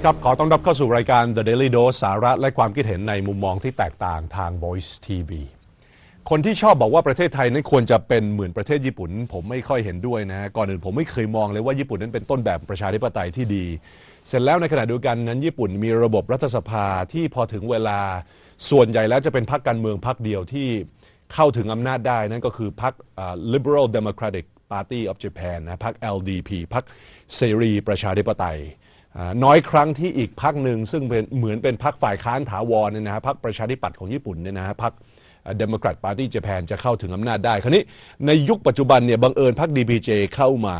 ดีครับ ขอต้อนรับเข้าสู่รายการ The Daily Dose สาระและความคิดเห็นในมุมมองที่แตกต่างทาง Voice TV คนที่ชอบบอกว่าประเทศไทยนั้นควรจะเป็นเหมือนประเทศญี่ปุ่น ผมไม่ค่อยเห็นด้วยนะ ก่อนอื่นผมไม่เคยมองเลยว่าญี่ปุ่นนั้นเป็นต้นแบบประชาธิปไตยที่ดี เสร็จแล้วในขณะเดียวกันนั้นญี่ปุ่นมีระบบรัฐสภาที่พอถึงเวลาส่วนใหญ่แล้วจะเป็นพรรคการเมืองพรรคเดียวที่เข้าถึงอำนาจได้นั่นก็คือพรรค Liberal Democratic Party of Japan นะพรรค LDP พรรคเสรีประชาธิปไตย น้อยครั้งที่อีกพักหนึ่งซึ่งเป็นเหมือนเป็นพักฝ่ายค้านถาวรเนี่ยนะฮะพักประชาธิปัตย์ของญี่ปุ่นเนี่ยนะฮะพักเดโมแครตพาร์ตี้ญี่ปุ่นจะเข้าถึงอำนาจได้ คราวนี้ในยุคปัจจุบันเนี่ยบังเอิญพัก DPJ เข้ามา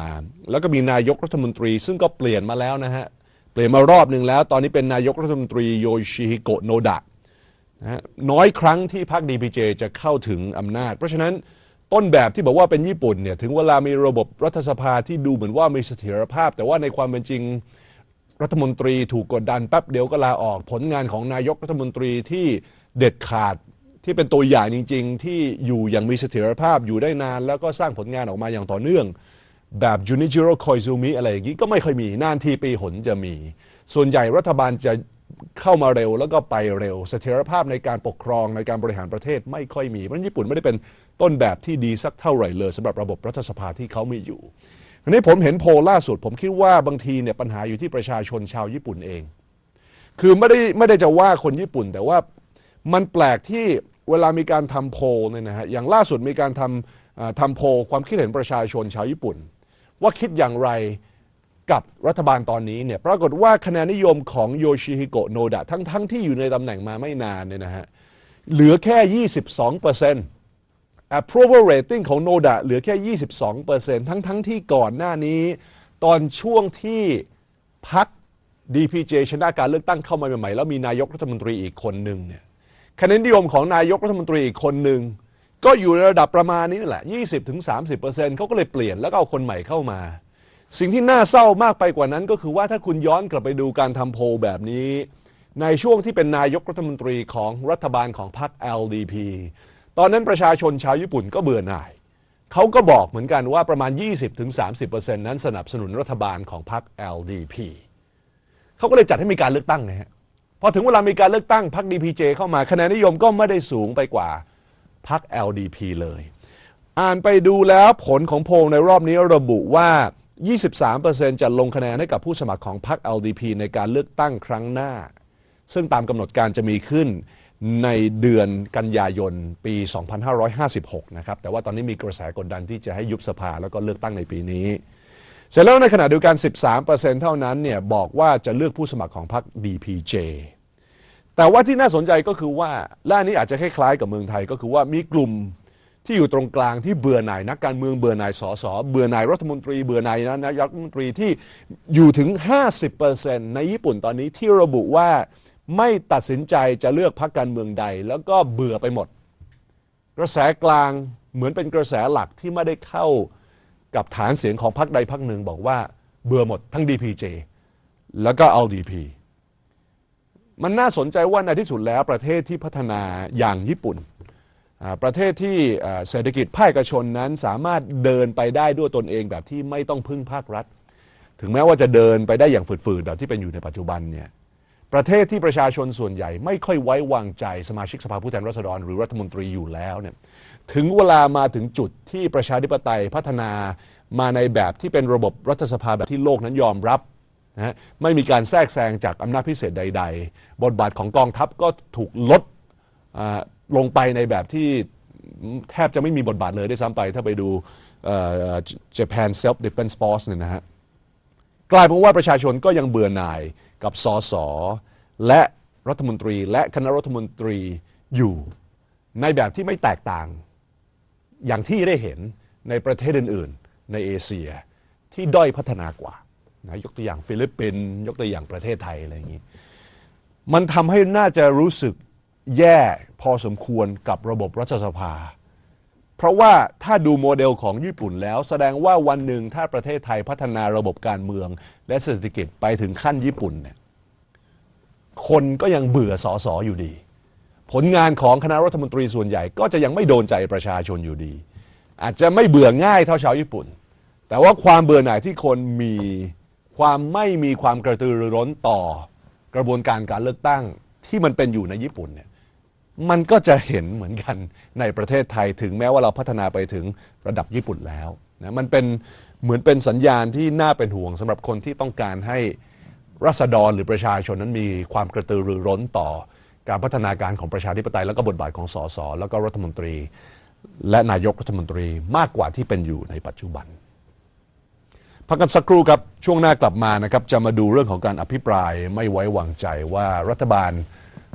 แล้วก็มีนายกรัฐมนตรี ซึ่งก็เปลี่ยนมาแล้วนะฮะเปลี่ยนมารอบหนึ่งแล้ว ตอนนี้เป็นนายกรัฐมนตรีโยชิฮิโกะโนดะนะฮะน้อยครั้งที่พรรค DPJ จะเข้าถึงอำนาจ เพราะฉะนั้นต้นแบบที่บอกว่าเป็นญี่ปุ่นเนี่ยถึงเวลามีระบบรัฐสภาที่ดูเหมือนว่ามีเสถียรภาพ แต่ว่าในความเป็นจริง รัฐมนตรีถูกกดดันแป๊บเดียวก็ลาออกผลงานของนายกรัฐมนตรีที่เด็ดขาดที่เป็นตัวอย่างจริง ๆ ที่อยู่อย่างมีเสถียรภาพอยู่ได้นาน แล้วก็สร้างผลงานออกมาอย่างต่อเนื่อง แบบจูนิจิโร่คอยซูมิอะไรอย่างนี้ก็ไม่ค่อยมีนานทีปีหนจะมี ส่วนใหญ่รัฐบาลจะเข้ามาเร็วแล้วก็ไปเร็ว เสถียรภาพในการปกครองในการบริหารประเทศไม่ค่อยมีเพราะญี่ปุ่นไม่ได้เป็นต้นแบบที่ดีสักเท่าไหร่เลยสำหรับระบบรัฐสภาที่เขามีอยู่ ทีนี้ผมเห็นโพลล่าสุด ผมคิดว่าบางทีเนี่ยปัญหาอยู่ที่ประชาชนชาวญี่ปุ่นเอง คือไม่ได้ไม่ได้จะว่าคนญี่ปุ่น แต่ว่ามันแปลกที่เวลามีการทำโพลเนี่ยนะฮะอย่างล่าสุดมีการทำทำโพลความคิดเห็นประชาชนชาวญี่ปุ่น ว่าคิดอย่างไรกับรัฐบาลตอนนี้เนี่ยปรากฏว่าคะแนนนิยมของโยชิฮิโกะโนดะทั้งทั้งที่อยู่ในตำแหน่งมาไม่นานเนี่ยนะฮะเหลือแค่ 22เปอร์เซ็นต์ approval rating ของโนดะเหลือแค่ 22เปอร์เซ็นต์ทั้งทั้งที่ก่อนหน้านี้ ตอนช่วงที่พัก DPJ ชนะการเลือกตั้งเข้ามาใหม่ๆ แล้วมีนายกรัฐมนตรีอีกคนหนึ่งเนี่ยคะแนนนิยมของนายกรัฐมนตรีอีกคนหนึ่งก็อยู่ในระดับประมาณนี้แหละ 20-30%เขาก็เลยเปลี่ยนแล้วก็เอาคนใหม่เข้ามา สิ่งที่น่าเศร้ามากไปกว่านั้น ก็คือว่าถ้าคุณย้อนกลับไปดูการทำโพลแบบนี้ ในช่วงที่เป็นนายกรัฐมนตรีของรัฐบาลของพรรค LDP ตอนนั้นประชาชนชาวญี่ปุ่นก็เบื่อหน่าย เขาก็บอกเหมือนกันว่าประมาณ 20-30%นั้นสนับสนุนรัฐบาลของพรรค LDP เขาก็เลยจัดให้มีการเลือกตั้งนะฮะพอถึงเวลามีการเลือกตั้งพรรค DPJ เข้ามาคะแนนนิยมก็ไม่ได้สูงไปกว่าพรรค LDP เลย อ่านไปดูแล้วผลของโพลในรอบนี้ระบุว่า 23%จะลงคะแนนให้กับผู้สมัครของพรรค LDP ในการเลือกตั้งครั้งหน้า ซึ่งตามกำหนดการจะมีขึ้น ในเดือนกันยายนปี 2556 นะครับ แต่ว่าตอนนี้มีกระแสกดดันที่จะให้ยุบสภาแล้วก็เลือกตั้งในปีนี้ เสร็จแล้วในขณะเดียวกัน 13%เท่านั้นเนี่ยบอกว่าจะเลือกผู้สมัครของพรรค DPJ แต่ว่าที่น่าสนใจก็คือว่าละอันนี้อาจจะคล้ายๆกับเมืองไทยก็คือว่ามีกลุ่มที่อยู่ตรงกลางที่เบื่อหน่ายนักการเมืองเบื่อหน่ายสสเบื่อหน่ายรัฐมนตรีเบื่อหน่ายนายกรัฐมนตรีที่อยู่ถึง 50%ในญี่ปุ่นตอนนี้ที่ระบุว่า ไม่ตัดสินใจจะเลือกพรรคการเมืองใด แล้วก็เบื่อไปหมด กระแสกลางเหมือนเป็นกระแสหลักที่ไม่ได้เข้ากับฐานเสียงของพรรคใดพรรคหนึ่งบอกว่าเบื่อหมดทั้ง DPJ แล้วก็ LDP มันน่าสนใจว่าในที่สุดแล้วประเทศที่พัฒนาอย่างญี่ปุ่น ประเทศที่เศรษฐกิจภาคเอกชนนั้นสามารถเดินไปได้ด้วยตนเองแบบที่ไม่ต้องพึ่งภาครัฐ ถึงแม้ว่าจะเดินไปได้อย่างฝืดๆแบบที่เป็นอยู่ในปัจจุบันเนี่ย ประเทศที่ประชาชนส่วนใหญ่ไม่ค่อยไว้วางใจสมาชิกสภาผู้แทนราษฎร หรือรัฐมนตรีอยู่แล้วเนี่ยถึงเวลามาถึงจุดที่ประชาธิปไตยพัฒนามาในแบบที่เป็นระบบรัฐสภาแบบที่โลกนั้นยอมรับนะฮะไม่มีการแทรกแซงจากอำนาจพิเศษใด ๆ บทบาทของกองทัพก็ถูกลดลงไปในแบบที่แทบจะไม่มีบทบาทเลยได้ซ้ำไปถ้าไปดูเอ่อ Japan Self Defense Force เนี่ยนะฮะกลายเป็นว่าประชาชนก็ยังเบื่อหน่าย กับสสและรัฐมนตรี และคณะรัฐมนตรีอยู่ในแบบที่ไม่แตกต่าง อย่างที่ได้เห็นในประเทศอื่น ๆ ในเอเชียที่ด้อยพัฒนากว่านะยกตัวอย่างฟิลิปปินส์ยกตัวอย่างประเทศไทยอะไรอย่างนี้มันทำให้น่าจะรู้สึกแย่พอสมควรกับระบบรัฐสภา เพราะว่าถ้าดูโมเดลของญี่ปุ่นแล้ว แสดงว่าวันหนึ่งถ้าประเทศไทยพัฒนาระบบการเมือง และเศรษฐกิจไปถึงขั้นญี่ปุ่นเนี่ยคนก็ยังเบื่อสอสออยู่ดี ผลงานของคณะรัฐมนตรีส่วนใหญ่ก็จะยังไม่โดนใจประชาชนอยู่ดี อาจจะไม่เบื่อง่ายเท่าชาวญี่ปุ่น แต่ว่าความเบื่อหน่ายที่คนมีความไม่มีความกระตือรือร้นต่อกระบวนการการเลือกตั้งที่มันเป็นอยู่ในญี่ปุ่นเนี่ย มันก็จะเห็นเหมือนกันในประเทศไทยถึงแม้ว่าเราพัฒนาไปถึงระดับญี่ปุ่นแล้วนะมันเป็นเหมือนเป็นสัญญาณที่น่าเป็นห่วงสำหรับคนที่ต้องการให้รัษฎรหรือประชาชนนั้นมีความกระตือรือร้นต่อการพัฒนาการของประชาธิปไตย แล้วก็บทบาทของสสแล้วก็รัฐมนตรี และนายกรัฐมนตรีมากกว่าที่เป็นอยู่ในปัจจุบันพักกันสักครู่ครับช่วงหน้ากลับมานะครับจะมาดูเรื่องของการอภิปรายไม่ไว้วางใจว่ารัฐบาล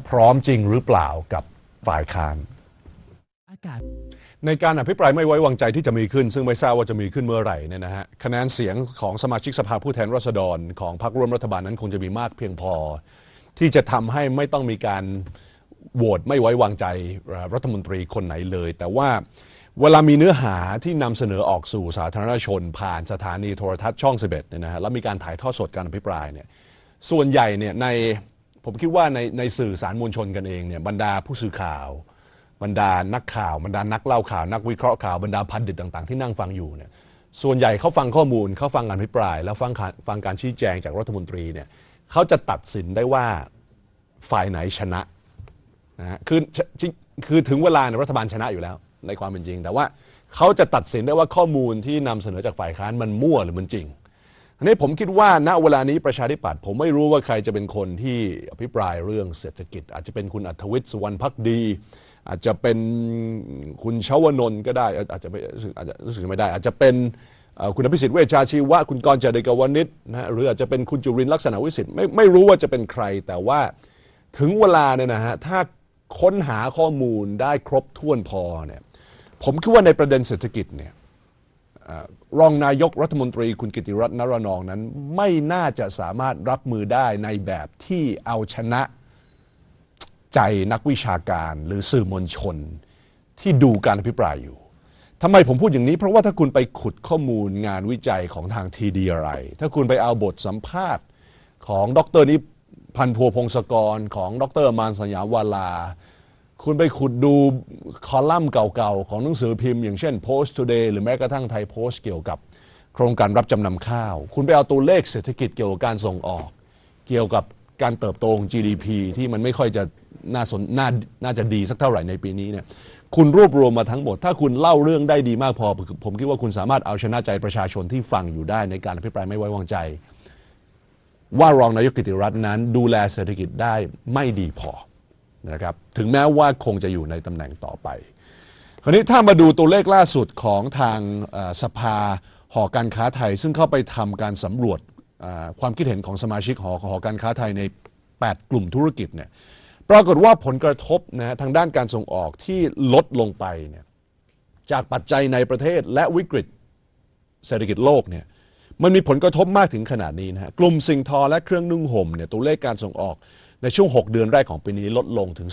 พร้อมจริงหรือเปล่ากับ ฝ่ายค้านอากาศในการอภิปรายไม่ไว้วางใจที่จะมีขึ้น ซึ่งไม่ทราบว่าจะมีขึ้นเมื่อไหร่เนี่ยนะฮะคะแนนเสียงของสมาชิกสภาผู้แทนราษฎรของพรรคร่วมรัฐบาลนั้นคงจะมีมากเพียงพอ ที่จะทำให้ไม่ต้องมีการโหวตไม่ไว้วางใจรัฐมนตรีคนไหนเลย แต่ว่าเวลามีเนื้อหาที่นำเสนอออกสู่สาธารณชน ผ่านสถานีโทรทัศน์ช่อง 11เนี่ยนะฮะแล้วมีการถ่ายทอดสดการอภิปรายเนี่ยส่วนใหญ่เนี่ยใน ผมคิดว่าในในสื่อสารมวลชนกันเองเนี่ยบรรดาผู้สื่อข่าว บรรดานักข่าวบรรดานักเล่าข่าว นักวิเคราะห์ข่าวบรรดาพันดิตต่าง ๆ ที่นั่งฟังอยู่เนี่ยส่วนใหญ่เขาฟังข้อมูลเขาฟังการอภิปราย แล้วฟังการฟังการชี้แจงจากรัฐมนตรีเนี่ยเขาจะตัดสินได้ว่าฝ่ายไหนชนะนะฮะคือคือถึงเวลาเนี่ยรัฐบาลชนะอยู่แล้ว ในความเป็นจริง แต่ว่าเขาจะตัดสินได้ว่าข้อมูลที่นำเสนอจากฝ่ายค้านมันมั่วหรือมันจริง อันนี้ผมคิดว่าณเวลานี้ประชาธิปัตย์ผมไม่รู้ว่าใครจะเป็นคนที่อภิปรายเรื่องเศรษฐกิจ อาจจะเป็นคุณอัธวิทย์สุวรรณพักดี อาจจะเป็นคุณชวนนท์ก็ได้ อาจจะไม่รู้สึกอาจจะรู้สึกไม่ได้ อาจจะเป็นคุณอภิสิทธิ์เวชชาชีวะ คุณกรณ์จเดกวนิชนะฮะหรืออาจจะเป็นคุณจุรินลักษณะวิสิทธิ์ไม่ไม่รู้ว่าจะเป็นใคร แต่ว่าถึงเวลาเนี่ยนะฮะถ้าค้นหาข้อมูลได้ครบถ้วนพอเนี่ยผมคิดว่าในประเด็นเศรษฐกิจเนี่ย รองนายกรัฐมนตรีคุณกิติรัตน์นรนองนั้น ไม่น่าจะสามารถรับมือได้ในแบบที่เอาชนะใจนักวิชาการหรือสื่อมวลชนที่ดูการอภิปรายอยู่ทำไมผมพูดอย่างนี้ เพราะว่าถ้าคุณไปขุดข้อมูลงานวิจัยของทางทีดีอะไร ถ้าคุณไปเอาบทสัมภาษณ์ของดรนิพันธ์พัวพงศกร ของดรมานสัญญาวาลา คุณไปขุดดูคอลัมน์เก่าๆ ของหนังสือพิมพ์อย่างเช่น Post Today หรือแม้กระทั่งไทยโพสต์เกี่ยวกับ โครงการรับจำนำข้าว คุณไปเอาตัวเลขเศรษฐกิจเกี่ยวกับการส่งออก เกี่ยวกับการเติบโตของ GDP ที่มันไม่ค่อยจะน่าสนน่าน่าจะดีสักเท่าไหร่ในปีนี้เนี่ยคุณรวบรวมมาทั้งหมด ถ้าคุณเล่าเรื่องได้ดีมากพอ ผมคิดว่าคุณสามารถเอาชนะใจประชาชนที่ฟังอยู่ได้ในการอภิปรายไม่ไว้วางใจ ว่ารองนายกกิติรัตน์นั้น ดูแลเศรษฐกิจได้ไม่ดีพอ นะครับถึงแม้ว่าคงจะอยู่ในตำแหน่งต่อไป คราวนี้ถ้ามาดูตัวเลขล่าสุดของทางสภาหอการค้าไทย ซึ่งเข้าไปทำการสำรวจความคิดเห็นของสมาชิกหอหอการค้าไทยใน 8 กลุ่มธุรกิจเนี่ยปรากฏว่าผลกระทบนะฮะทางด้านการส่งออกที่ลดลงไปเนี่ยจากปัจจัยในประเทศและวิกฤตเศรษฐกิจโลกเนี่ยมันมีผลกระทบมากถึงขนาดนี้นะฮะกลุ่มสิ่งทอและเครื่องนุ่งห่มเนี่ยตัวเลขการส่งออก ในช่วง 6 เดือนแรกของปีนี้ลดลงถึง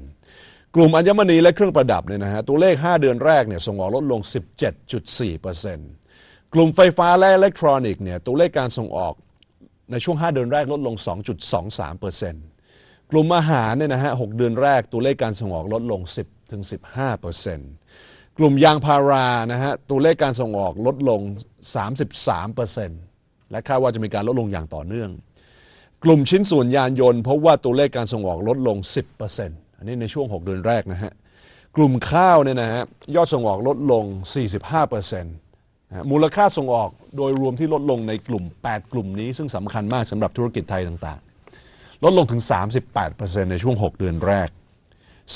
10%กลุ่มอัญมณีและเครื่องประดับเนี่ยนะฮะตัวเลข 5 เดือนแรกเนี่ยส่งออกลดลง 17.4%กลุ่มไฟฟ้าและอิเล็กทรอนิกส์เนี่ยตัวเลขการส่งออกในช่วง 5 เดือนแรกลดลง 2.23%กลุ่มอาหารเนี่ยนะฮะ 6 เดือนแรกตัวเลขการส่งออกลดลง 10ถึง15%กลุ่มยางพารานะฮะตัวเลขการส่งออกลดลง 33%และคาดว่าจะมีการลดลงอย่างต่อเนื่อง กลุ่มชิ้นส่วนยานยนต์พบว่าตัวเลขการส่งออกลดลง 10%อันนี้ในช่วง 6 เดือนแรกนะฮะ กลุ่มข้าวเนี่ยนะฮะยอดส่งออกลดลง 45%นะมูลค่าส่งออกโดยรวมที่ลดลงในกลุ่ม 8 กลุ่มนี้ ซึ่งสำคัญมากสำหรับธุรกิจไทยต่างๆ ลดลงถึง 38%ในช่วง 6 เดือนแรก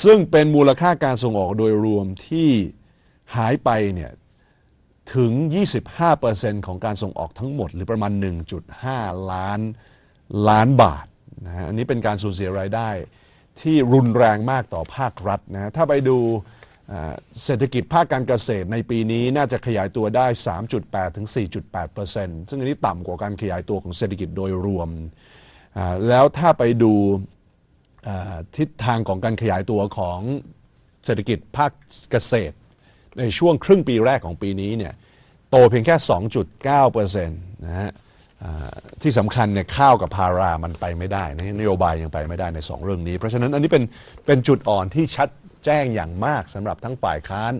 ซึ่งเป็นมูลค่าการส่งออกโดยรวมที่หายไปเนี่ยถึง 25%ของการส่งออกทั้งหมด หรือประมาณ 1.5 ล้าน ล้านบาทนะฮะอันนี้เป็นการสูญเสียรายได้ ที่รุนแรงมากต่อภาครัฐนะฮะถ้าไปดูเศรษฐกิจภาคการเกษตรในปีนี้น่าจะขยายตัวได้ 3.8 ถึง 4.8 ซึ่งอันนี้ต่ำกว่าการขยายตัวของเศรษฐกิจโดยรวม แล้วถ้าไปดูทิศทางของการขยายตัวของเศรษฐกิจภาคเกษตร ในช่วงครึ่งปีแรกของปีนี้เนี่ยโตเพียงแค่ 2.9%นะฮะ ที่สำคัญเนี่ยข้าวกับพารามันไปไม่ได้นะนโยบายยังไปไม่ได้ใน 2 เรื่องนี้ เพราะฉะนั้นอันนี้เป็นเป็นจุดอ่อนที่ชัดแจ้งอย่างมากสำหรับทั้งฝ่ายค้าน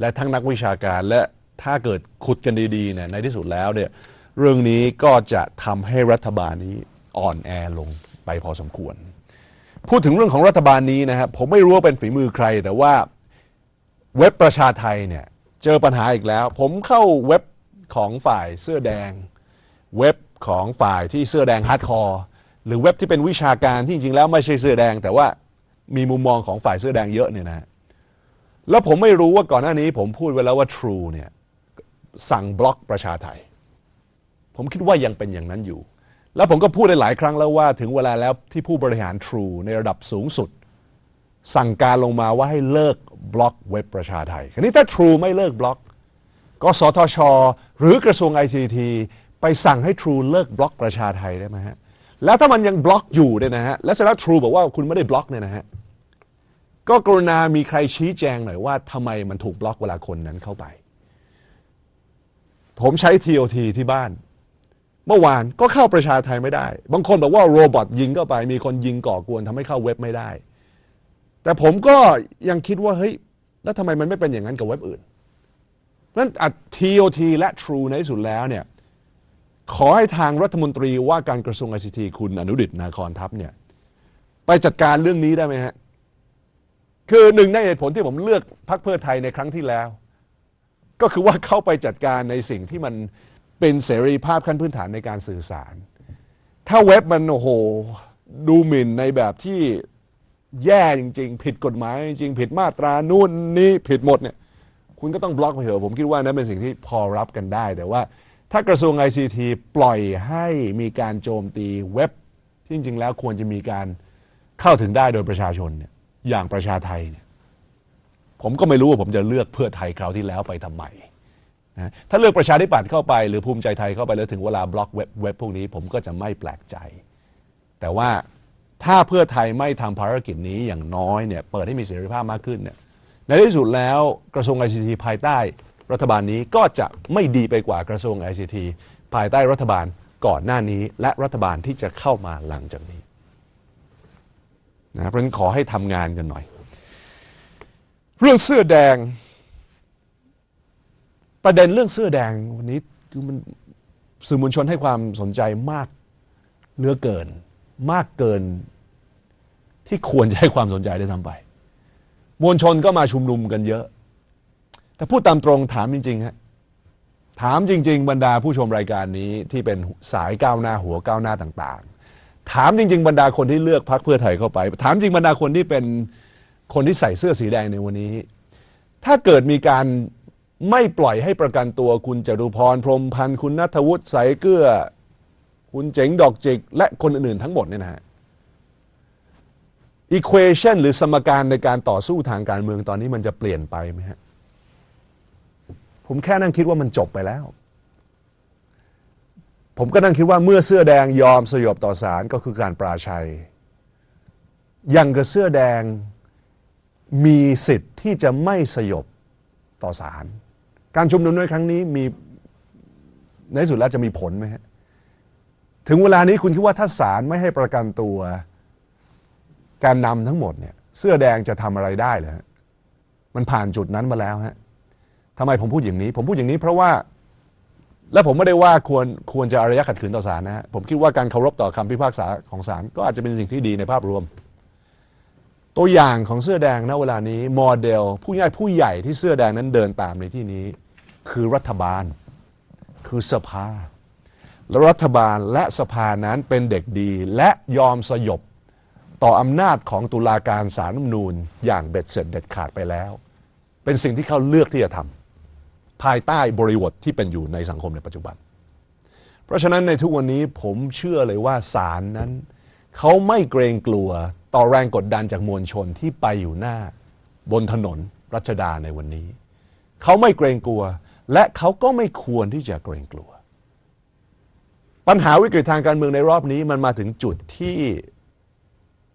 และทั้งนักวิชาการและถ้าเกิดขุดกันดีๆเนี่ยในที่สุดแล้วเนี่ยเรื่องนี้ก็จะทำให้รัฐบาลนี้อ่อนแอลงไปพอสมควร พูดถึงเรื่องของรัฐบาลนี้นะครับผมไม่รู้ว่าเป็นฝีมือใคร แต่ว่าเว็บประชาไทยเนี่ยเจอปัญหาอีกแล้ว ผมเข้าเว็บของฝ่ายเสื้อแดง เว็บของฝ่ายที่เสื้อแดงฮาร์ดคอร์หรือเว็บที่เป็นวิชาการที่จริงๆแล้วไม่ใช่เสื้อแดง แต่ว่ามีมุมมองของฝ่ายเสื้อแดงเยอะเนี่ยนะ แล้วผมไม่รู้ว่าก่อนหน้านี้ผมพูดไว้แล้วว่า True เนี่ยสั่งบล็อกประชาไทย ผมคิดว่ายังเป็นอย่างนั้นอยู่ แล้วผมก็พูดได้หลายครั้งแล้วว่าถึงเวลาแล้วที่ผู้บริหาร True ในระดับสูงสุด สั่งการลงมาว่าให้เลิกบล็อกเว็บประชาไทย คราวนี้ถ้า True ไม่เลิกบล็อกก็สทช หรือกระทรวง ICT ไปสั่งให้ True เลิกบล็อกประชาไทยได้ไหมฮะ แล้วถ้ามันยังบล็อกอยู่เนี่ยนะฮะ และเสร็จแล้ว True บอกว่าคุณไม่ได้บล็อกเนี่ยนะฮะ ก็กรุณามีใครชี้แจงหน่อยว่าทำไมมันถูกบล็อกเวลาคนนั้นเข้าไป ผมใช้ TOT ที่บ้าน เมื่อวานก็เข้าประชาไทยไม่ได้ บางคนบอกว่าโรบอทยิงเข้าไป มีคนยิงก่อกวนทำให้เข้าเว็บไม่ได้ แต่ผมก็ยังคิดว่าเฮ้ยแล้วทำไมมันไม่เป็นอย่างนั้นกับเว็บอื่นนั้นอะ TOT และ True ในที่สุดแล้วเนี่ย ขอให้ทางรัฐมนตรีว่าการกระทรวง ICT คุณอนุดิตนาคอนทัพเนี่ยไปจัดการเรื่องนี้ได้ไหมฮะ คือหนึ่งในเหตุผลที่ผมเลือกพรรคเพื่อไทยในครั้งที่แล้ว ก็คือว่าเข้าไปจัดการในสิ่งที่มันเป็นเสรีภาพขั้นพื้นฐานในการสื่อสาร ถ้าเว็บมันโอ้โหดูหมิ่นในแบบที่แย่จริง ๆ ผิดกฎหมายจริงผิดมาตรานู่นนี่ผิดหมดเนี่ย คุณก็ต้องบล็อกไปเถอะผมคิดว่านั้นเป็นสิ่งที่พอรับกันได้แต่ว่า ถ้ากระทรวง ICT ปล่อยให้มีการโจมตีเว็บ ที่จริงๆแล้วควรจะมีการเข้าถึงได้โดยประชาชนเนี่ยอย่างประชาไทยเนี่ยผมก็ไม่รู้ว่าผมจะเลือกเพื่อไทยคราวที่แล้วไปทำไมนะถ้าเลือกประชาธิปัตย์เข้าไปหรือภูมิใจไทยเข้าไปแล้วถึงเวลาบล็อกเว็บเว็บพวกนี้ผมก็จะไม่แปลกใจ แต่ว่าถ้าเพื่อไทยไม่ทำภารกิจนี้อย่างน้อยเนี่ยเปิดให้มีเสรีภาพมากขึ้นเนี่ยในที่สุดแล้วกระทรวง ICT ภายใต้ รัฐบาลนี้ก็จะไม่ดีไปกว่ากระทรวง ICT ภายใต้รัฐบาลก่อนหน้านี้ และรัฐบาลที่จะเข้ามาหลังจากนี้นะเพราะฉะนั้นขอให้ทำงานกันหน่อย เรื่องเสื้อแดง ประเด็นเรื่องเสื้อแดงวันนี้คือมันสื่อมวลชนให้ความสนใจมากเหลือเกิน มากเกิน ที่ควรจะให้ความสนใจได้วยซ้ำไป มวลชนก็มาชุมนุมกันเยอะ แต่พูดตามตรงถามจริงๆฮะถามจริง ๆ บรรดาผู้ชมรายการนี้ที่เป็นสายก้าวหน้าหัวก้าวหน้าต่างๆ ถามจริง ๆ บรรดาคนที่เลือกพรรคเพื่อไทยเข้าไป ถามจริงบรรดาคนที่เป็นคนที่ใส่เสื้อสีแดงในวันนี้ ถ้าเกิดมีการไม่ปล่อยให้ประกันตัวคุณจตุพรพรมพันธ์คุณนัทวุฒิใสายเกลือคุณเจ๋งดอกจิก และคนอื่นๆทั้งหมดเนี่ยนะฮะ equation หรือสมการในการต่อสู้ทางการเมืองตอนนี้มันจะเปลี่ยนไปไหมฮะ ผมแค่นั่งคิดว่ามันจบไปแล้ว ผมก็นั่งคิดว่าเมื่อเสื้อแดงยอมสยบต่อศาลก็คือการปราชัย ยังกับเสื้อแดงมีสิทธิ์ที่จะไม่สยบต่อศาลการชุมนุมในครั้งนี้มีในสุดแล้วจะมีผลไหมฮะถึงเวลานี้คุณคิดว่าถ้าศาลไม่ให้ประกันตัวการนำทั้งหมดเนี่ย เสื้อแดงจะทำอะไรได้เหรอฮะมันผ่านจุดนั้นมาแล้วฮะ ทำไมผมพูดอย่างนี้ ผมพูดอย่างนี้เพราะว่า และผมไม่ได้ว่าควรควรจะอารยะขัดขืนต่อศาลนะฮะผมคิดว่าการเคารพต่อคำพิพากษาของศาลก็อาจจะเป็นสิ่งที่ดีในภาพรวม ตัวอย่างของเสื้อแดงณเวลานี้โมเดลผู้ใหญ่ผู้ใหญ่ที่เสื้อแดงนั้นเดินตามในที่นี้ คือรัฐบาล คือสภาและรัฐบาลและสภานั้นเป็นเด็กดีและยอมสยบต่ออำนาจของตุลาการสารรัฐมนูญอย่างเบ็ดเสร็จเด็ดขาดไปแล้ว เป็นสิ่งที่เขาเลือกที่จะทำ ภายใต้บริบทที่เป็นอยู่ในสังคมในปัจจุบัน เพราะฉะนั้นในทุกวันนี้ผมเชื่อเลยว่าศาลนั้น เขาไม่เกรงกลัวต่อแรงกดดันจากมวลชนที่ไปอยู่หน้า บนถนนรัชดาในวันนี้ เขาไม่เกรงกลัว และเขาก็ไม่ควรที่จะเกรงกลัว ปัญหาวิกฤตทางการเมืองในรอบนี้มันมาถึงจุดที่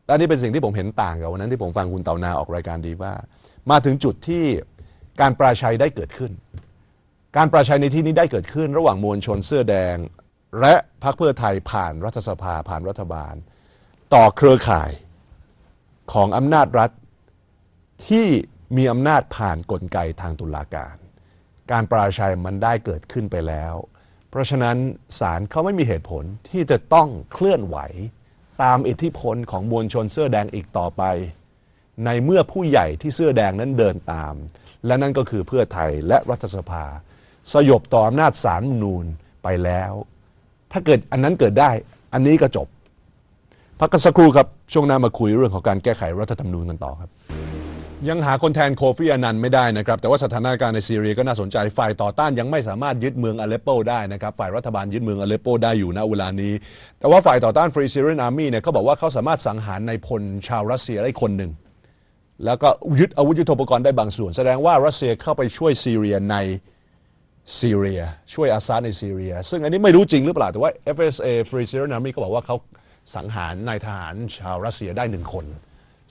และนี่เป็นสิ่งที่ผมเห็นต่างกับวันนั้นที่ผมฟังคุณเตานาออกรายการดีว่า มาถึงจุดที่การปราชัยได้เกิดขึ้น การปราชัยในที่นี้ได้เกิดขึ้นระหว่างมวลชนเสื้อแดง และพรรคเพื่อไทยผ่านรัฐสภาผ่านรัฐบาล ต่อเครือข่ายของอำนาจรัฐที่มีอำนาจผ่านกลไกทางตุลาการ การปราชัยมันได้เกิดขึ้นไปแล้ว เพราะฉะนั้นศาลเขาไม่มีเหตุผลที่จะต้องเคลื่อนไหว ตามอิทธิพลของมวลชนเสื้อแดงอีกต่อไป ในเมื่อผู้ใหญ่ที่เสื้อแดงนั้นเดินตาม และนั่นก็คือเพื่อไทยและรัฐสภา สยบต่ออำนาจศารมนูญไปแล้ว ถ้าเกิดอันนั้นเกิดได้ อันนี้ก็จบ พักกันสักครู่ครับ ช่วงหน้ามาคุยเรื่องของการแก้ไขรัฐธรรมนูญกันต่อครับ ยังหาคนแทนโคฟีอานันไม่ได้นะครับ แต่ว่าสถานการณ์ในซีเรียก็น่าสนใจ ฝ่ายต่อต้านยังไม่สามารถยึดเมืองอเลปโปได้นะครับ ฝ่ายรัฐบาลยึดเมืองอเลปโปได้อยู่ณเวลานี้ แต่ว่าฝ่ายต่อต้านฟรีซีเรียนอาร์มี่เนี่ยเขาบอกว่าเขาสามารถสังหารในายพลชาวรัสเซียได้คนหนึ่งแล้วก็ยึดอาวุธยุทโธปกรณ์ได้บางส่วน แสดงว่ารัสเซียเข้าไปช่วยซีเรียใน ซีเรีย ช่วยอาซาดในซีเรีย ซึ่งอันนี้ไม่รู้จริงหรือเปล่า แต่ว่า FSA Free Syrian Army ก็บอกว่าเขาสังหารนายทหารชาวรัสเซียได้หนึ่งคน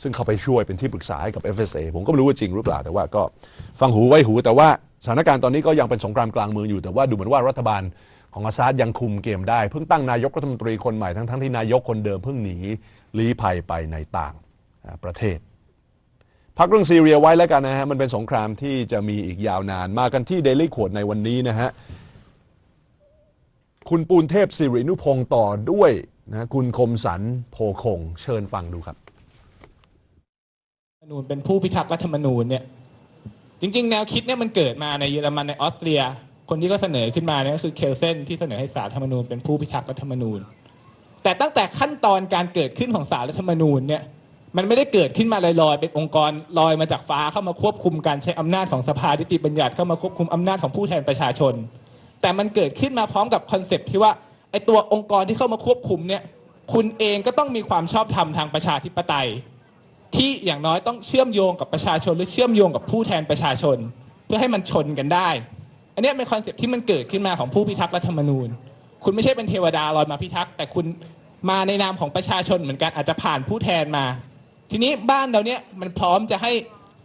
ซึ่งเขาไปช่วยเป็นที่ปรึกษาให้กับ FSA ผมก็ไม่รู้ว่าจริงหรือเปล่า แต่ว่าก็ฟังหูไว้หู แต่ว่าสถานการณ์ตอนนี้ก็ยังเป็นสงครามกลางเมืองอยู่ แต่ว่าดูเหมือนว่ารัฐบาลของอาซาดยังคุมเกมได้ เพิ่งตั้งนายกรัฐมนตรีคนใหม่ทั้งทั้งที่นายกคนเดิมเพิ่งหนีลี้ภัยไปในต่างประเทศ พักเรื่องซีเรียไว้แล้วกันนะฮะ มันเป็นสงครามที่จะมีอีกยาวนาน มากันที่เดลี่ขวดในวันนี้นะฮะ คุณปูนเทพสิรินุพงศ์ต่อด้วยนะคุณคมสันโพคง เชิญฟังดูครับนูญเป็นผู้พิทักษ์รัฐธรรมนูญเนี่ยจริง ๆ แนวคิดเนี่ยมันเกิดมาในเยอรมันในออสเตรีย คนที่ก็เสนอขึ้นมาเนี่ยก็คือเคลเซนที่เสนอให้สารรัฐธรรมนูญเป็นผู้พิทักษ์รัฐธรรมนูญ แต่ตั้งแต่ขั้นตอนการเกิดขึ้นของสารรัฐธรรมนูญเนี่ย มันไม่ได้เกิดขึ้นมาลอยๆ เป็นองค์กรลอยมาจากฟ้าเข้ามาควบคุมการใช้อำนาจของสภานิติบัญญัติเข้ามาควบคุมอำนาจของผู้แทนประชาชน แต่มันเกิดขึ้นมาพร้อมกับคอนเซปต์ที่ว่าไอตัวองค์กรที่เข้ามาควบคุมเนี่ยคุณเองก็ต้องมีความชอบธรรมทางประชาธิปไตย ที่อย่างน้อยต้องเชื่อมโยงกับประชาชนหรือเชื่อมโยงกับผู้แทนประชาชน เพื่อให้มันชนกันได้ อันนี้เป็นคอนเซปต์ที่มันเกิดขึ้นมาของผู้พิทักษ์รัฐธรรมนูญ คุณไม่ใช่เป็นเทวดาลอยมาพิทักษ์แต่คุณมาในนามของประชาชนเหมือนกันอาจจะผ่านผู้แทนมา ทีนี้บ้านเราเนี่ยมันพร้อมจะให้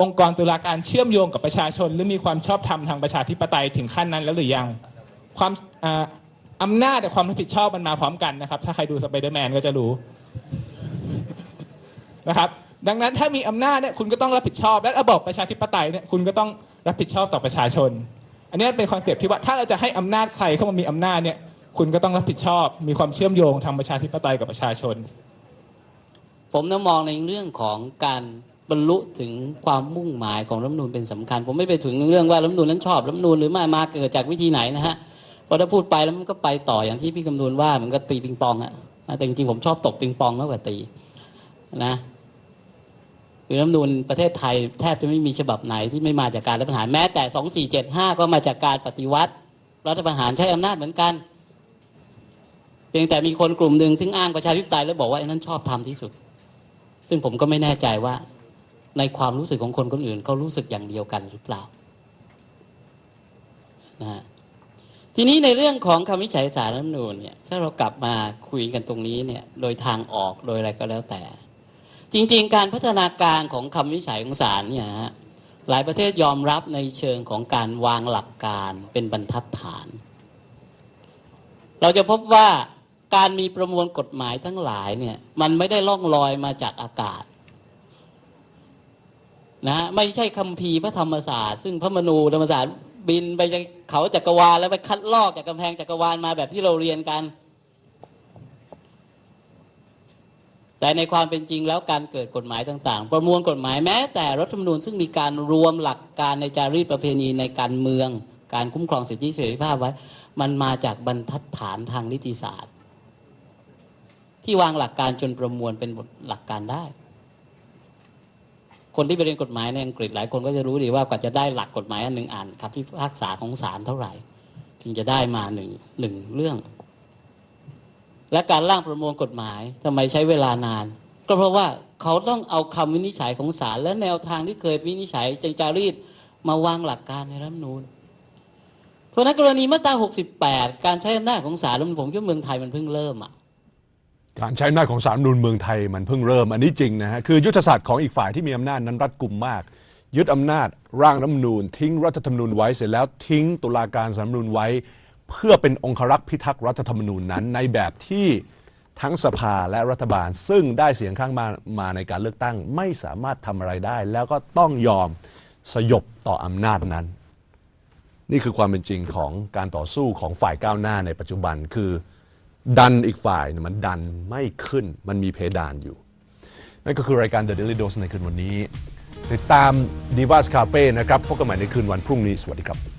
องค์กรตุลาการเชื่อมโยงกับประชาชน หรือมีความชอบธรรมทางประชาธิปไตยถึงขั้นนั้นแล้วหรือยังความอำนาจกับความรับผิดชอบมันมาพร้อมกันนะครับ ถ้าใครดูสไปเดอร์แมนก็จะรู้นะครับ ดังนั้นถ้ามีอำนาจเนี่ยคุณก็ต้องรับผิดชอบ และระบบประชาธิปไตยเนี่ยคุณก็ต้องรับผิดชอบต่อประชาชน อันนี้เป็นคอนเซปต์ที่ว่าถ้าเราจะให้อำนาจใครเข้ามามีอำนาจเนี่ยคุณก็ต้องรับผิดชอบ มีความเชื่อมโยงทางประชาธิปไตยกับประชาชน ผมนะมองในเรื่องของการบรรลุถึงความมุ่งหมายของรัฐมนูญเป็นสำคัญ ผมไม่ไปถึงเรื่องว่ารัฐมนูญนั้นชอบรัฐมนูญหรือไม่มาเกิดจากวิธีไหนนะฮะพราะถ้าพูดไปแล้วมันก็ไปต่ออย่างที่พี่คำนวณว่ามันก็ตีปิงปองอะแต่จริงๆผมชอบตกปิงปองมากกว่าตีนะคือรัฐมนูญประเทศไทยแทบจะไม่มีฉบับไหนที่ไม่มาจากการรัฐประหารแม้แต่ 2475 ก็มาจากการปฏิวัติ รัฐประหารใช้อำนาจเหมือนกัน เพียงแต่มีคนกลุ่มหนึ่งที่อ้างประชาธิปไตยแล้วบอกว่าไอ้นั้นชอบทำที่สุด ซึ่งผมก็ไม่แน่ใจว่า ในความรู้สึกของคนคนอื่นเขารู้สึกอย่างเดียวกันหรือเปล่านะฮะทีนี้ในเรื่องของคำวิจัยสารรัฐนูญเนี่ยถ้าเรากลับมาคุยกันตรงนี้เนี่ยโดยทางออกโดยอะไรก็แล้วแต่ จริง ๆ การพัฒนาการของคำวิจัยของศาลเนี่ยฮะหลายประเทศยอมรับในเชิงของการวางหลักการเป็นบรรทัดฐาน เราจะพบว่า การมีประมวลกฎหมายทั้งหลายเนี่ยมันไม่ได้ล่องลอยมาจากอากาศนะไม่ใช่คัมภีร์พระธรรมศาสตร์ซึ่งพระมนูธรรมศาสตร์บินไปเขาจักรวาลแล้วไปคัดลอกจากกำแพงจักรวาลมาแบบที่เราเรียนกัน แต่ในความเป็นจริงแล้วการเกิดกฎหมายต่าง ๆ ประมวลกฎหมายแม้ แต่รัฐธรรมนูญซึ่งมีการรวมหลักการในจารีตประเพณีในการเมือง การคุ้มครองสิทธิเสรีภาพไว้ มันมาจากบรรทัดฐานทางนิติศาสตร์ ที่วางหลักการจนประมวลเป็นบทหลักการได้ คนที่ไปเรียนกฎหมายในอังกฤษหลายคนก็จะรู้ดีว่ากว่าจะได้หลักกฎหมายอันหนึ่งอ่านคำพิพากษาของศาลเท่าไหร่จึงจะได้มาหนึ่งหนึ่งเรื่อง และการร่างประมวลกฎหมายทำไมใช้เวลานาน ก็เพราะว่าเขาต้องเอาคำวินิจฉัยของศาลและแนวทางที่เคยวินิจฉัยจารีตมาวางหลักการในรัฐมนูญเพราะนั้นกรณีมาตรา 68 การใช้อำนาจของศาลผมคิดว่าเมืองไทยมันเพิ่งเริ่มอะ การใช้อำนาจของสารรัฐธรรมนูญเมืองไทยมันเพิ่งเริ่มอันนี้จริงนะฮะคือยุทธศาสตร์ของอีกฝ่ายที่มีอำนาจนั้นรัดกุมมาก ยึดอำนาจร่างรัฐธรรมนูญ ทิ้งรัฐธรรมนูญไว้เสร็จแล้วทิ้งตุลาการสารรัฐธรรมนูญไว้ เพื่อเป็นองครักษ์พิทักษ์รัฐธรรมนูญนั้น ในแบบที่ทั้งสภาและรัฐบาล ซึ่งได้เสียงข้างมามาในการเลือกตั้ง ไม่สามารถทำอะไรได้ แล้วก็ต้องยอมสยบต่ออำนาจนั้น นี่คือความเป็นจริงของการต่อสู้ของฝ่ายก้าวหน้าในปัจจุบันคือ ดันอีกฝ่ายมันดันไม่ขึ้นมันมีเพดานอยู่ นั่นก็คือรายการ The Daily Dose ในคืนวันนี้ ติดตาม Divas Cafe นะครับพบกันใหม่ในคืนวันพรุ่งนี้ สวัสดีครับ